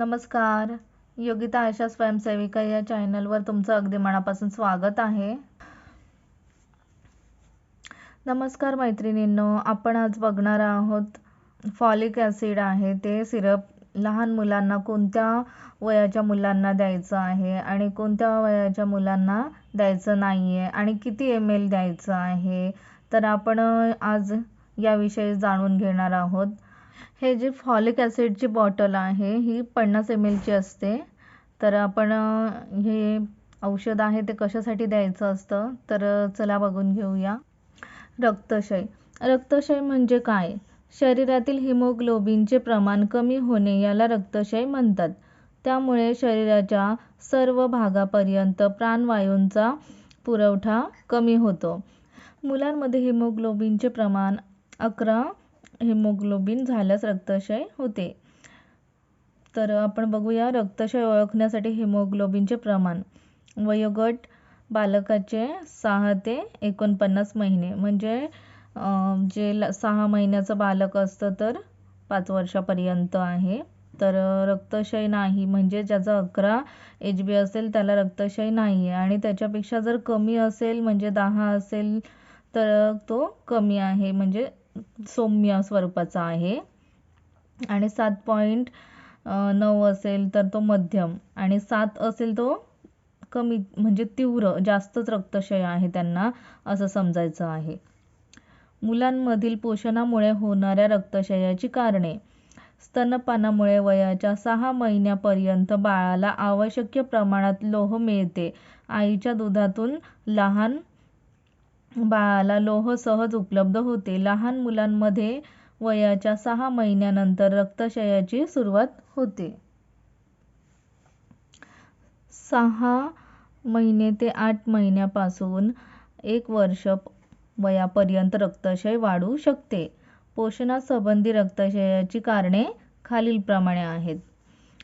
नमस्कार. योगिता आशा स्वयंसेविका या चॅनलवर तुमचं अगदी मनापासून स्वागत आहे. नमस्कार मैत्रिणींनो आपण आज बघणार आहोत फॉलिक ॲसिड आहे ते सिरप लहान मुलांना कोणत्या वयाच्या मुलांना द्यायचं आहे आणि कोणत्या वयाच्या मुलांना द्यायचं नाही आहे आणि किती एम एल द्यायचं आहे तर आपण आज याविषयी जाणून घेणार आहोत. हे जे फॉलिक ॲसिडची बॉटल आहे ही पन्नास एम एलची असते. तर आपण हे औषध आहे ते कशासाठी द्यायचं असतं? तर चला बघून घेऊया. रक्तक्षय. रक्तक्षय म्हणजे काय? शरीरातील हिमोग्लोबिनचे प्रमाण कमी होणे याला रक्तक्षय म्हणतात. त्यामुळे शरीराच्या सर्व भागापर्यंत प्राणवायूंचा पुरवठा कमी होतो. मुलांमध्ये हिमोग्लोबिनचे प्रमाण अकरा हिमोग्लोबिन झाल्यास रक्तक्षय होते. तर आपण बघूया रक्तक्षय ओळखण्यासाठी हिमोग्लोबिनचे प्रमाण. वयोगट बालकाचे सहा ते एकोणपन्नास महिने. म्हणजे जे सहा महिन्याचं बालक असतं तर पाच वर्षापर्यंत आहे. तर रक्तक्षय नाही म्हणजे ज्याचा अकरा एच बी असेल त्याला रक्तक्षय नाही आहे आणि त्याच्यापेक्षा जर कमी असेल म्हणजे दहा असेल तर तो कमी आहे म्हणजे सौम्य स्वरूपाचा आहे. आणि सात पॉईंट नऊ असेल तर तो मध्यम. आणि सात असेल तो कमी म्हणजे तीव्र जास्तच रक्तक्षय आहे त्यांना असं समजायचं आहे. मुलांमधील पोषणामुळे होणाऱ्या रक्तक्षयाची कारणे. स्तनपानामुळे वयाच्या सहा महिन्यापर्यंत बाळाला आवश्यक प्रमाणात लोह मिळते. आईच्या दुधातून लहान बाळाला लोह सहज उपलब्ध होते. लहान मुलांमध्ये वयाच्या सहा महिन्यानंतर रक्तक्षयाची सुरुवात होते. सहा महिने ते आठ महिन्यापासून एक वर्ष वयापर्यंत रक्तक्षय वाढू शकते. पोषणासंबंधी रक्तक्षयाची कारणे खालीलप्रमाणे आहेत.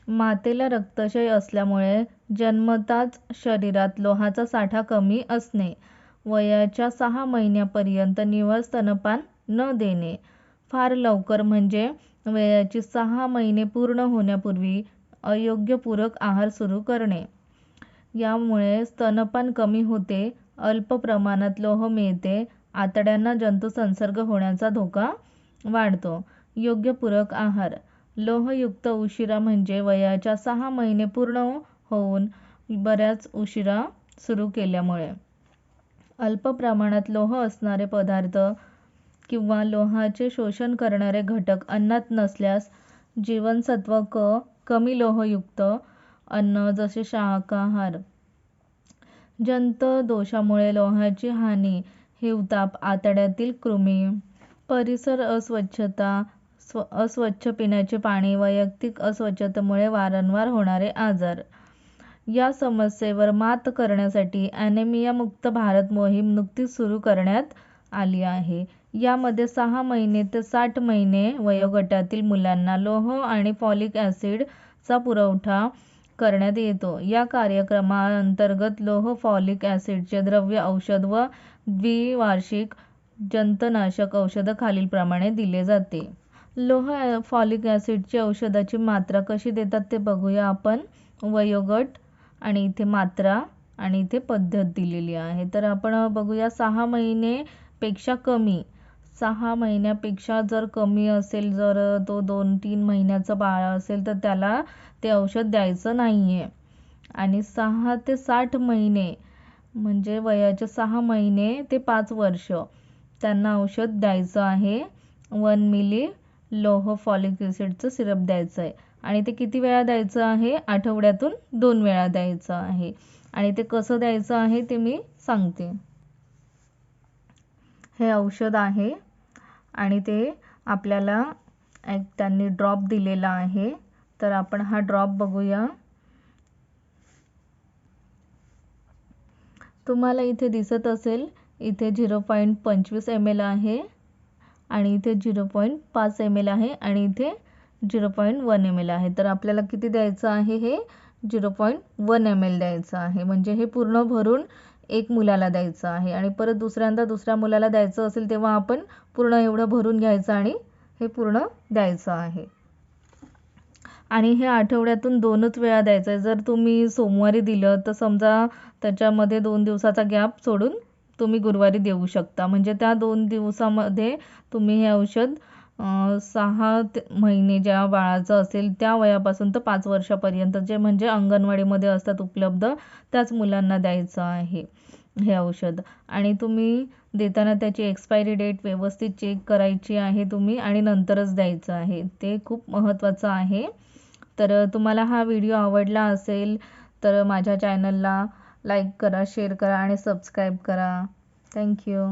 मातेला रक्तक्षय असल्यामुळे जन्मताच शरीरात लोहाचा साठा कमी असणे वयाच्या सहा महिन्यापर्यंत निव्वळ स्तनपान न देणे. फार लवकर म्हणजे वयाची सहा महिने पूर्ण होण्यापूर्वी अयोग्य पूरक आहार सुरू करणे. यामुळे स्तनपान कमी होते अल्प प्रमाणात लोह मिळते आतड्यांना जंतुसंसर्ग होण्याचा धोका वाढतो. योग्य पूरक आहार. लोहयुक्त उशिरा म्हणजे वयाच्या सहा महिने पूर्ण होऊन बऱ्याच उशिरा सुरू केल्यामुळे. अल्प प्रमाणात लोह असणारे पदार्थ किंवा लोहाचे शोषण करणारे घटक अन्नात नसल्यास जीवनसत्व क कमी लोहयुक्त अन्न जसे शाकाहार. जंत दोषामुळे लोहाची हानी हिवताप आतड्यातील कृमी परिसर अस्वच्छता स्व अस्वच्छ पिण्याचे पाणी वैयक्तिक अस्वच्छतेमुळे वारंवार होणारे आजार. या समस्येवर मात करण्यासाठी ॲनेमिया मुक्त भारत मोहीम नुकतीच सुरू करण्यात आली आहे. यामध्ये सहा महिने ते साठ महिने वयोगटातील मुलांना लोह आणि फॉलिक ॲसिडचा पुरवठा करण्यात येतो. या कार्यक्रमाअंतर्गत लोह फॉलिक ॲसिडचे द्रव्य औषध व द्विवार्षिक जंतनाशक औषध खालीलप्रमाणे दिले जाते. लोह फॉलिक ॲसिडची औषधाची मात्रा कशी देतात ते बघूया आपण. वयोगट आणि इथे मात्रा आणि इथे पद्धत दिलेली आहे. तर आपण बघूया सहा महिनेपेक्षा कमी. सहा महिन्यापेक्षा जर कमी असेल जर तो दोन तीन महिन्याचं बाळ असेल तर त्याला ते औषध द्यायचं नाही आहे आणि सहा ते साठ महिने म्हणजे वयाचे सहा महिने ते पाच वर्ष त्यांना औषध द्यायचं आहे. वन मिली लोह फॉलिक ॲसिडचं सिरप द्यायचं आहे आणि ते किती वेळा द्यायचं आहे? आठवड्यातून दोन वेळा द्यायचं आहे. आणि ते कसं द्यायचं आहे ते मी सांगते. हे औषध आहे आणि ते आपल्याला एक त्यांनी ड्रॉप दिलेला आहे. तर आपण हा ड्रॉप बघूया. तुम्हाला इथे दिसत असेल इथे झिरो पॉईंट पंचवीस एम एल आहे आणि इथे झिरो पॉईंट पाच एम एल आहे आणि इथे zero point one M L आहे. तर आपल्याला किती द्यायचं आहे हे? Zero point one M L द्यायचं आहे. म्हणजे हे पूर्ण भरून एक मुलाला द्यायचं आहे. आणि परत दुसऱ्यांदा दुसऱ्या मुलाला द्यायचं असेल तेव्हा आपण पूर्ण एवढं भरून घ्यायचं आणि हे पूर्ण द्यायचं आहे. आणि हे आठवड्यातून दोनच वेळा द्यायचं आहे. जर तुम्ही सोमवारी दिलं तर समजा त्याच्यामध्ये दोन दिवसाचा गॅप सोडून तुम्ही गुरुवारी देऊ शकता. म्हणजे त्या दोन दिवसामध्ये तुम्ही हे औषध सहा ते महिने ज्या बाळाचं असेल त्या वयापासून तर पाच वर्षापर्यंत जे म्हणजे अंगणवाडीमध्ये असतात उपलब्ध त्याच मुलांना द्यायचं आहे हे औषध. आणि तुम्ही देताना त्याची एक्सपायरी डेट व्यवस्थित चेक करायची आहे तुम्ही आणि नंतरच द्यायचं आहे. ते खूप महत्त्वाचं आहे. तर तुम्हाला हा व्हिडिओ आवडला असेल तर माझ्या चॅनलला लाईक करा शेअर करा आणि सबस्क्राईब करा. थँक्यू